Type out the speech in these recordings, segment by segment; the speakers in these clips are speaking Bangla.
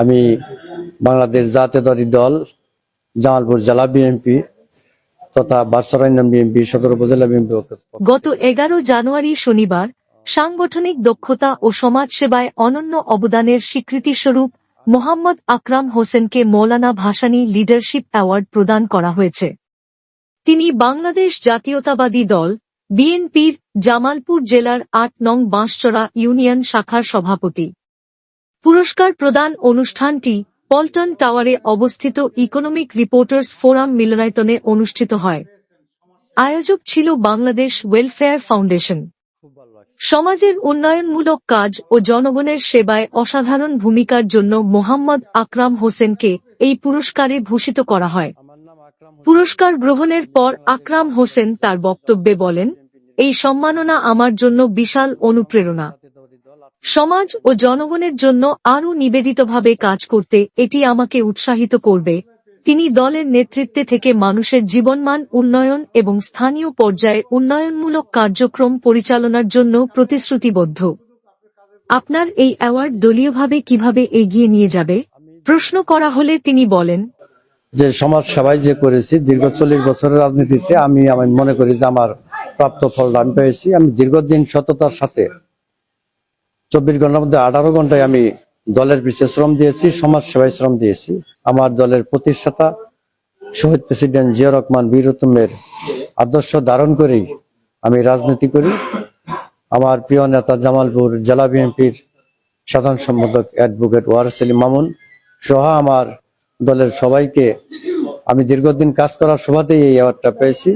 আমি বাংলাদেশ জাতীয়তাবাদী দল, জামালপুর জেলা বিএনপি তথা বার্সারা বিএনপি সদর উপজেলা বিএনপি গত এগারো জানুয়ারি শনিবার সাংগঠনিক দক্ষতা ও সমাজ সেবায় অনন্য অবদানের স্বীকৃতিস্বরূপ মোহাম্মদ আকরাম হোসেনকে মৌলানা ভাসানী লিডারশিপ অ্যাওয়ার্ড প্রদান করা হয়েছে। তিনি বাংলাদেশ জাতীয়তাবাদী দল বিএনপির জামালপুর জেলার আট নং বাঁশচড়া ইউনিয়ন শাখার সভাপতি। পুরস্কার প্রদান অনুষ্ঠানটি পল্টন টাওয়ারে অবস্থিত ইকোনমিক রিপোর্টার্স ফোরাম মিলনায়তনে অনুষ্ঠিত হয়। আয়োজক ছিল বাংলাদেশ ওয়েলফেয়ার ফাউন্ডেশন। সমাজের উন্নয়নমূলক কাজ ও জনগণের সেবায় অসাধারণ ভূমিকার জন্য মোহাম্মদ আকরাম হোসেনকে এই পুরস্কারে ভূষিত করা হয়। পুরস্কার গ্রহণের পর আকরাম হোসেন তার বক্তব্যে বলেন, এই সম্মাননা আমার জন্য বিশাল অনুপ্রেরণা। সমাজ ও জনগণের জন্য আরও নিবেদিতভাবে কাজ করতে এটি আমাকে উৎসাহিত করবে। তিনি দলের নেতৃত্বে থেকে মানুষের জীবনমান উন্নয়ন এবং স্থানীয় পর্যায়ে উন্নয়নমূলক কার্যক্রম পরিচালনার জন্য প্রতিশ্রুতিবদ্ধ। আপনার এই অ্যাওয়ার্ড দলীয়ভাবে কীভাবে এগিয়ে নিয়ে যাবে? প্রশ্ন করা হলে তিনি বলেন, যে সমাজ সবাই যে করেছি, দীর্ঘ চল্লিশ বছরের রাজনীতিতে আমি আমি মনে করি যে আমার প্রাপ্ত ফল আমি পেয়েছি। আমি দীর্ঘদিন সততার সাথে চব্বিশ ঘণ্টার মধ্যে আঠারো ঘন্টায় আমি দলের পিছিয়ে শ্রম দিয়েছি সমাজ সেবায় শ্রম দিয়েছি। আমার দলের প্রতিষ্ঠাতা শহীদ প্রেসিডেন্ট জিয়া রহমান বীরুত্তমের আদর্শ ধারণ করেই আমি রাজনীতি করি। আমার প্রিয় নেতা জামালপুর জেলা বিএনপির সাধারণ সম্পাদক অ্যাডভোকেট ওয়ারেস আলী মামুন সহ আমার দলের সবাইকে আমি দীর্ঘদিন কাজ করার সুবাদেই এই অ্যাওয়ার্ডটা পেয়েছি।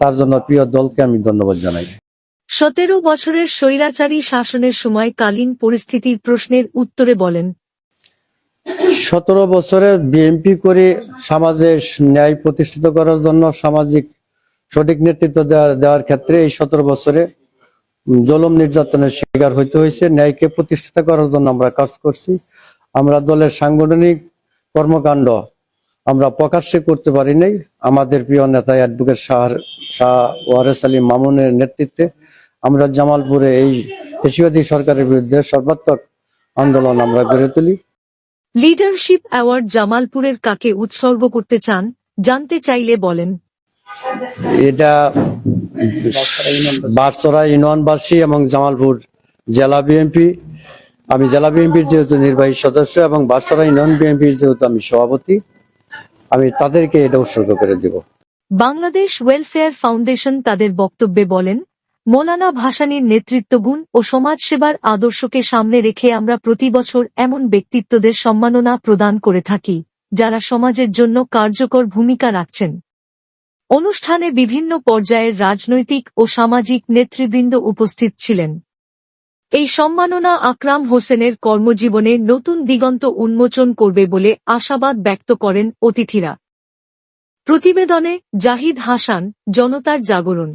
তার জন্য প্রিয় দলকে আমি ধন্যবাদ জানাই। সতেরো বছরের স্বৈরাচারী শাসনের সময় কালীন পরিস্থিতির প্রশ্নের উত্তরে বলেন। সতেরো বছরে বিএনপি করে সমাজে ন্যায় প্রতিষ্ঠিত করার জন্য সামাজিক সঠিক নেতৃত্ব দেওয়ার ক্ষেত্রে এই সতেরো বছরে জলম নির্যাতনের শিকার হইতে হয়েছে। ন্যায়কে প্রতিষ্ঠিত করার জন্য আমরা কাজ করছি। আমরা দলের সাংগঠনিক কর্মকাণ্ড আমরা প্রকাশ্যে করতে পারি নাই। আমাদের প্রিয় নেতা অ্যাডভোকেট শাহ শাহ ওয়ারেস আলী মামুনের নেতৃত্বে আমরা জামালপুরে এই পেশিবাদী সরকারের বিরুদ্ধে সর্বাত্মক আন্দোলন আমরা গড়ে তুলি। লিডারশিপ অ্যাওয়ার্ড জামালপুরের কাকে উৎসর্গ করতে চান জানতে চাইলে বলেন। এটা বারচরা ইউনিয়নবাসী এবং জামালপুর জেলা বিএনপি। আমি জেলা বিএনপির যেহেতু নির্বাহী সদস্য এবং বারচরা ইউনিয়ন বিএনপির যেহেতু আমি সভাপতি আমি তাদেরকে এটা উৎসর্গ করে দেব। বাংলাদেশ ওয়েলফেয়ার ফাউন্ডেশন তাদের বক্তব্যে বলেন মৌলানা ভাসানীর নেতৃত্বগুণ ও সমাজসেবার আদর্শকে সামনে রেখে আমরা প্রতি বছর এমন ব্যক্তিত্বদের সম্মাননা প্রদান করে থাকি, যারা সমাজের জন্য কার্যকর ভূমিকা রাখছেন। অনুষ্ঠানে বিভিন্ন পর্যায়ের রাজনৈতিক ও সামাজিক নেতৃবৃন্দ উপস্থিত ছিলেন। এই সম্মাননা আকরাম হোসেনের কর্মজীবনে নতুন দিগন্ত উন্মোচন করবে বলে আশাবাদ ব্যক্ত করেন অতিথিরা। প্রতিবেদনে জাহিদ হাসান, জনতার জাগরণ।